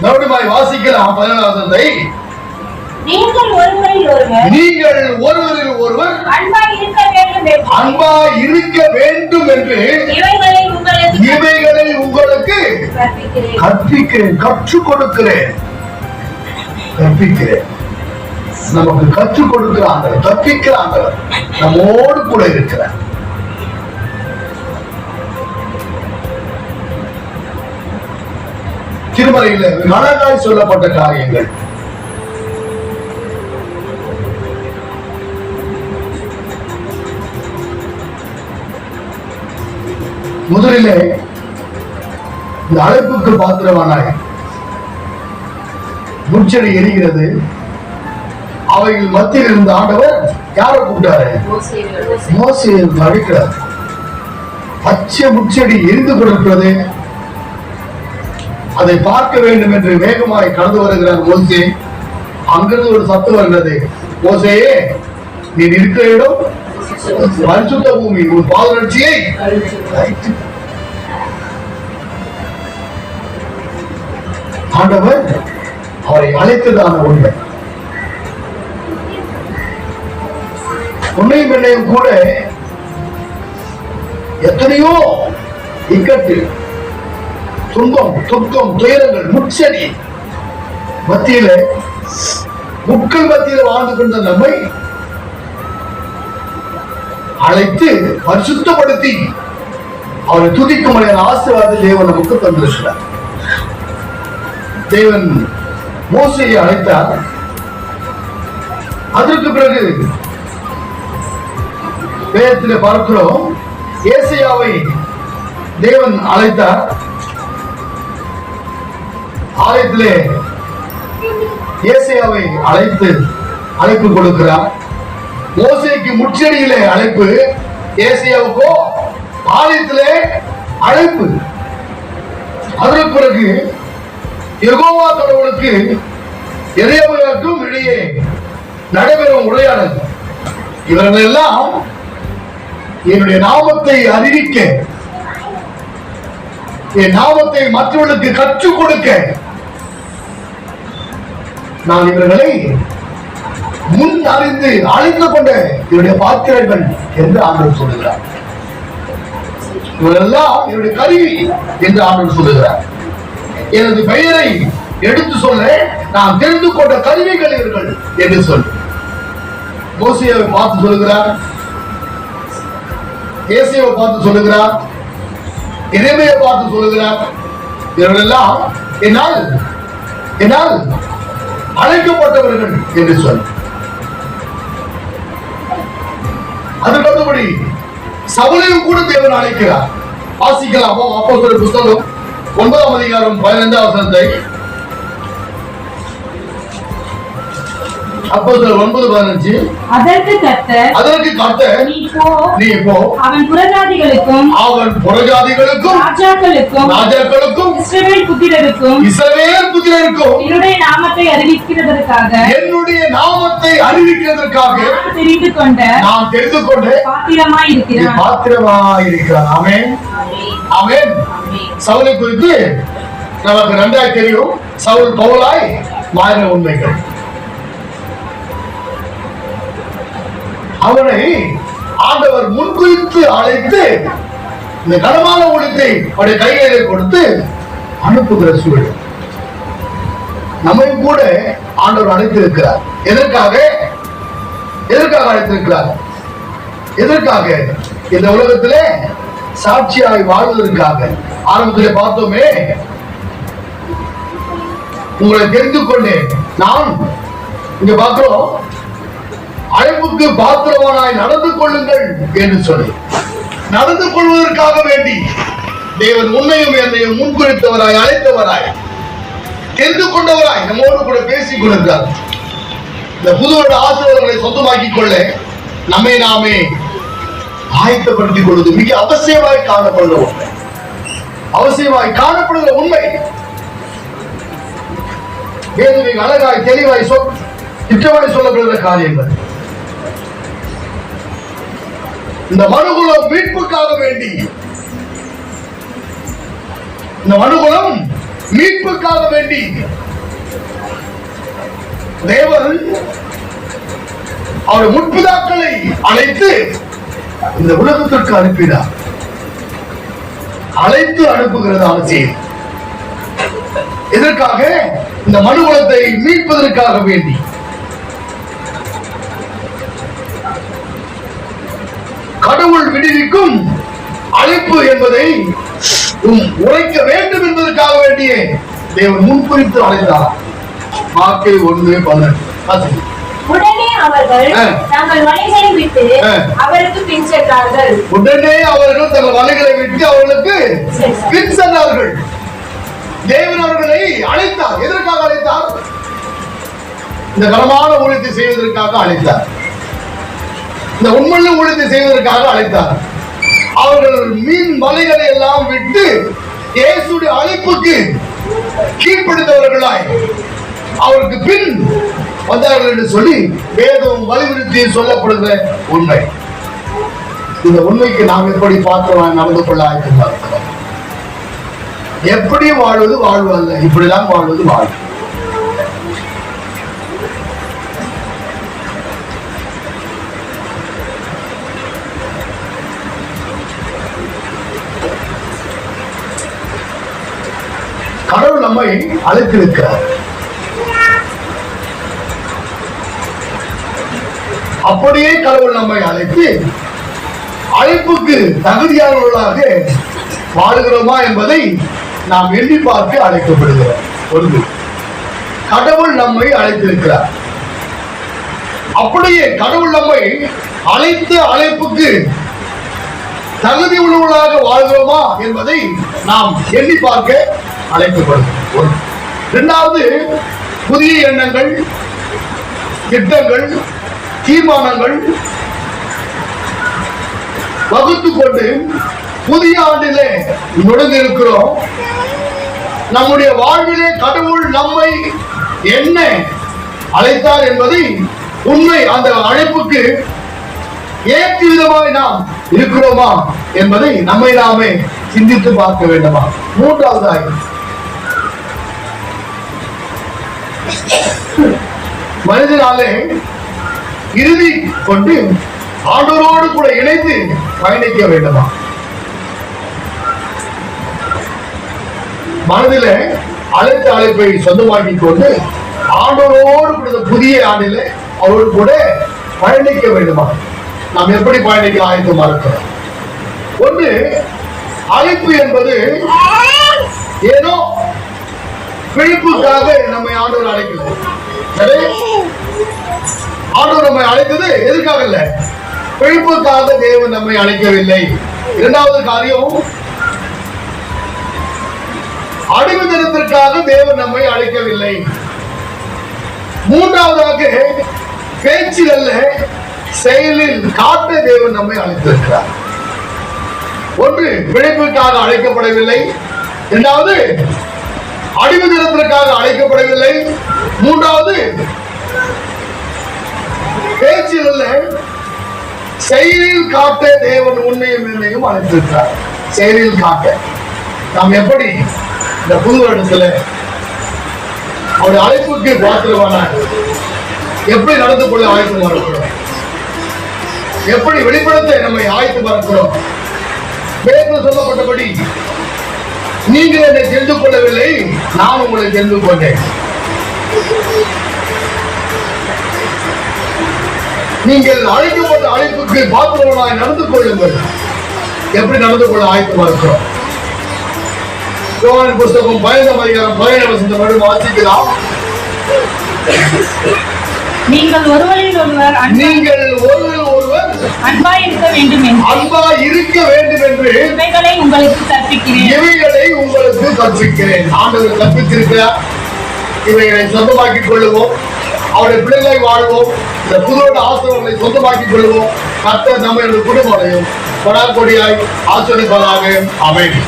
மறுபடியும் வாசிக்கலாம் பதினேழாவது நீங்கள் ஒருவரில் ஒருவர். நீங்கள் ஒருவரில் ஒருவர். அன்பாய் இருக்க வேண்டும் என்று. அன்பா இருக்க வேண்டும் என்று இவைகளை உங்களுக்கு இவைகளை உங்களுக்கு கற்பிக்கிறேன். கற்றுக் கொடுக்கிறேன். கற்பிக்கிறேன். நமக்கு கற்றுக் கொடுக்கிற ஆண்டவர் கற்பிக்கிற ஆண்டவர் நம்மோடு கூட இருக்கிறார். திருமலையில் அழகாய் சொல்லப்பட்ட காரியங்கள். முதலிலே இந்த அழைப்புக்கு பாத்திரமானாய். முச்செடி எரிகிறது. அவைகள் மத்தியில் இருந்த ஆண்டவர் யாரை கூப்பிட்டாரு? மோசையை. அழைக்கிறார் பச்சை முச்செடி எரிந்து கொண்டிருக்கிறது. அதை பார்க்க வேண்டும் என்று வேகமாய் கடந்து வருகிறார் மோசே. அங்கிருந்து ஒரு சத்தம் வந்தது. மோசையே நீ இருக்கிற இடம். பரிசுத்த பூமி உன் பாதரட்சியை ஆண்டவர் அவரை அழைத்ததான உண்மை உன்னையும் என்னையும் கூட எத்தனையோ இக்கட்டு துன்பம் துக்கம் துயரங்கள் முச்சடி. மத்தியில முக்கள் மத்தியில வாழ்ந்து கொண்ட நம்மை அழைத்து பரிசுத்தப்படுத்தி அவரை துதிக்கும் ஆசீர்வாத தேவன் நமக்கு தந்திருக்கிறார். தேவன் மோசையை அழைத்தார். அதற்கு பிறகு வேதத்தில் பார்க்கிறோம் ஏசையாவை தேவன் அழைத்தார். ஆலயத்திலே ஏசையாவை அழைத்து அழைப்பு கொடுக்கிறார். மோசைக்கு முச்செடியிலே அழைப்பு ஏசியாவுக்கோ ஆலயத்திலே அழைப்பு. அதற்கு பிறகு எகோவா கடவுளுக்கு இறையவர்களுக்கும் இடையே நடைபெறும் உரையாடல். இவர்கள் எல்லாம் என்னுடைய நாமத்தை அறிவிக்க என் நாமத்தை மற்றவர்களுக்கு கற்றுக் கொடுக்க நான் இவர்களை முன் அறிந்து அழைத்து கொண்ட இவருடைய பாத்திரங்கள் என்று ஆண்டவர் சொல்லுகிறார். இவரெல்லாம் இவருடைய கருவி என்று ஆண்டவர் சொல்லுகிறார். எனது பெயரை எடுத்து சொல்ல நான் தெரிந்து கொண்ட கருவிகள் இவர்கள் என்று சொல். மோசியாவை பார்த்து சொல்லுகிறார். ஏசியாவை பார்த்து சொல்லுகிறார். இறைமையை பார்த்து சொல்லுகிறார். இவர்களெல்லாம் என்னால் என்னால் என்று சொல். அதுக்கு அடுத்தபடி சவுலையும் கூட தேவன் அழைக்கிறார். வாசிக்கலாமோ அப்போ புஸ்தகம் ஒன்பதாம் அதிகாரம் பதினைந்தாம் வசனத்தை அப்போ ஒன்பது பதினஞ்சு. அதற்கு அதற்கு கத்த நீ போ. நீ இப்போ அவன் புறஜாதிகளுக்கும் அவன் புறஜாதிகளுக்கும் ராஜாக்களுக்கும் ராஜாக்களுக்கும் இஸ்ரவேல் புத்திரருக்கும் இஸ்ரவேல் புத்திரருக்கும் என்னுடைய நாமத்தை அறிவிக்கிறதற்காக என்னுடைய நாமத்தை அறிவிக்கிறதற்காக தெரிந்து கொண்ட நான் தெரிந்து கொண்டு பாத்திரமாய் இருக்கிறான் பாத்திரமாயிருக்கிறான். ஆமென். ஆமென். சவுலை குறித்து நமக்கு நன்றாய் தெரியும். சவுல் பவுலாய் மாறின உண்மைகள். அவனை ஆண்டவர் முன்குறித்து அழைத்து இந்த கனமான ஊழியத்தை அவருடைய கைகளிலே கொடுத்து அனுப்புகிற சூழல். நம்மையும் கூட ஆண்டவர் அழைத்திருக்கிறார். எதற்காக? எதற்காக அழைத்திருக்கிறார்? எதற்காக? இந்த உலகத்திலே சாட்சியாய் வாழ்வதற்காக. ஆரம்பத்திலே பார்த்தோமே உங்களை தெரிந்து கொண்டேன். நான் இங்க பார்க்கிறோம் அழைப்புக்கு பாத்திரவானாய் நடந்து கொள்ளுங்கள் என்று சொல்லி நடந்து கொள்வதற்காக வேண்டி தேவன் உன்னையும் என்னையும் முன்குறித்தவராய் அழைத்தவராய் தெரிந்து கொண்டவராய் நம்மோடு கூட பேசிக் கொண்டிருக்கிறார். இந்த புதுவோட ஆசிரியர்களை சொந்தமாக்கிக் கொள்ள நம்மை நாமே ஆயத்தப்படுத்திக் கொள்வது மிக அவசியமாய் காணப்படுகிற உண்மை அவசியமாய் காணப்படுகிற உண்மை. வேதனை அழகாய் தெளிவாய் சொல் திட்டமாய் சொல்லப்படுகிற காரியங்கள். இந்த மனுகுலம் மீட்புக்காக வேண்டி. இந்த மனுகுலம் மீட்புக்காக வேண்டி. தேவன் அவர் முற்பிதாக்களை அழைத்து இந்த உலகத்திற்கு அனுப்பினார். அழைத்து அனுப்புகிறதான செய்தி. எதற்காக? இந்த மனுகுலத்தை மீட்பதற்காக வேண்டி. கடவுள் விடுவிக்கும் அழைப்பு என்பதை உரைக்க வேண்டும் என்பதற்காக வேண்டியே தேவன் முன்குறித்து அழைத்தார். மார்க்கை ஒன்று வாசிங்க. உடனே அவர்கள். தங்கள் மலைகளை விட்டு. அவருக்கு பின் சென்றார்கள். உடனே அவர்கள் தங்கள் வலைகளை விட்டு அவர்களுக்கு பின் சென்றார்கள். தேவன் அவர்களை அழைத்தார். எதற்காக அழைத்தார்? இந்த கனமான ஊழியத்தை செய்வதற்காக அழைத்தார். இந்த உண்மையிலும் ஊழியத்தை செய்வதற்காக அழைத்தார். அவர்கள் மீன் வலைகளை எல்லாம் விட்டு இயேசுடைய அழைப்புக்கு கீழ்ப்படுத்தவர்களாய். அவருக்கு பின் வந்தார்கள் என்று சொல்லி வேதம் வலியுறுத்தி சொல்லப்படுகிற உண்மை. இந்த உண்மைக்கு நாம் எப்படி பார்த்தோம் நடந்து கொள்ள ஆயத்தமா பார்க்கிறோம் எப்படி வாழ்வது வாழ்வு அல்ல? இப்படிதான் வாழ்வது வாழ்வு. கடவுள் நம்மை அழைத்திருக்கிறார். அப்படியே கடவுள் நம்மை அழைத்து அழைப்புக்கு தகுதியானவர்களாக வாழுகிறோமா என்பதை நாம் எண்ணி பார்க்க அழைக்கப்படுகிறோம். ஒன்று கடவுள் நம்மை அழைத்திருக்கிறார். அப்படியே கடவுள் நம்மை அழைத்த அழைப்புக்கு தகுதி உள்ளவர்களாக வாழ்கிறோமா என்பதை நாம் எண்ணி பார்க்க அழைக்கப்படுகிறோம் ஒன்று. இரண்டாவது புதிய எண்ணங்கள் திட்டங்கள் தீர்மானங்கள் வகுத்து கொண்டு புதிய ஆண்டிலே நுழைந்திருக்கிறோம் நம்முடைய வாழ்விலே கடவுள் நம்மை என்ன அழைத்தார் என்பதை உண்மை அந்த அழைப்புக்கு ஏற்று விதமாய் நாம் இருக்கிறோமா என்பதை நம்மை நாமே சிந்தித்து பார்க்க வேண்டுமா மூன்றாவதாய் மனிதனாலே இறுதி கொண்டு ஆண்டவரோடு கூட இணைந்து பயணிக்க வேண்டுமா? மனதில அழைத்த அழைப்பை சொந்தமாக்கிக் கொண்டு ஆண்டவரோடு கூட புதிய ஆண்டில அவரோடு கூட பயணிக்க வேண்டுமா? நாம் எப்படி பயணிக்க ஆயத்தமா இருக்கிறோம் ஒன்று அழைப்பு என்பது ஏதோ பிழைப்புக்காக நம்மை ஆண்டவர் அழைக்கிறது ஆண்டவர் நம்மை அழைத்தது எதுக்காக இல்ல? பிழைப்புக்காக தேவன் நம்மை அழைக்கவில்லை. இரண்டாவது காரியம் அடிமை தினத்திற்காக தேவன் நம்மை அழைக்கவில்லை. மூன்றாவதாக பேச்சில் அல்ல செயலில் காட்ட தேவன் நம்மை அழைத்திருக்கிறார். ஒன்று பிழைப்புக்காக அழைக்கப்படவில்லை. இரண்டாவது அடிமை தினத்திற்காக அழைக்கப்படவில்லை. மூன்றாவது பேச்சில் அல்ல செயலில் காட்ட தேவன் உண்மையும் என்னையும் அழைத்திருக்கிறார். செயலில் காட்ட. நாம் எப்படி இந்த புது வருடத்துல அவருடைய அழைப்புக்கு பாத்திரமான எப்படி நடந்து கொள்ள ஆயத்தமா வரக்கூடும்? எப்படி வெளிப்படுத்த நம்மை ஆயத்தமா வரக்கூடும்? வேதத்தில் சொல்லப்பட்டபடி நீங்கள் என்னை தெரிந்து கொள்ளவில்லை. நான் உங்களை தெரிந்து கொண்டேன். நீங்கள் அழைக்கப்பட்ட அழைப்புக்கு பாத்திரமாய் நடந்து கொள்ளுங்கள். எப்படி நடந்து கொள்ள ஆயத்தமா இருக்கிறோம் யோவான் புஸ்தகம் பதினைந்தாம் அதிகாரம் பதினேழு வசந்த மட்டும் வாசிக்கலாம். நீங்கள் ஒருவரில் ஒருவர் நீங்கள் ஒருவர் அன்பாய் இருக்க வேண்டும் என்று அன்பா இருக்க வேண்டும் என்று இவைகளை உங்களுக்கு கற்பிக்கிறேன். இவைகளை உங்களுக்கு கற்பிக்கிறேன். ஆண்டவர் கற்பித்திருக்கிறார். இவைகளை சொந்தமாக்கிக் கொள்ளுவோம். அவருடைய பிள்ளைகளை வாழ்வோம். இந்த புதுவோட ஆசிரியர்களை சொந்தமாக்கிக் கொள்வோம் கர்த்தர் நம்ம குடும்பம் அடையும் கொடாக்கொடியாய் ஆசிரியப்பதாக அமைதி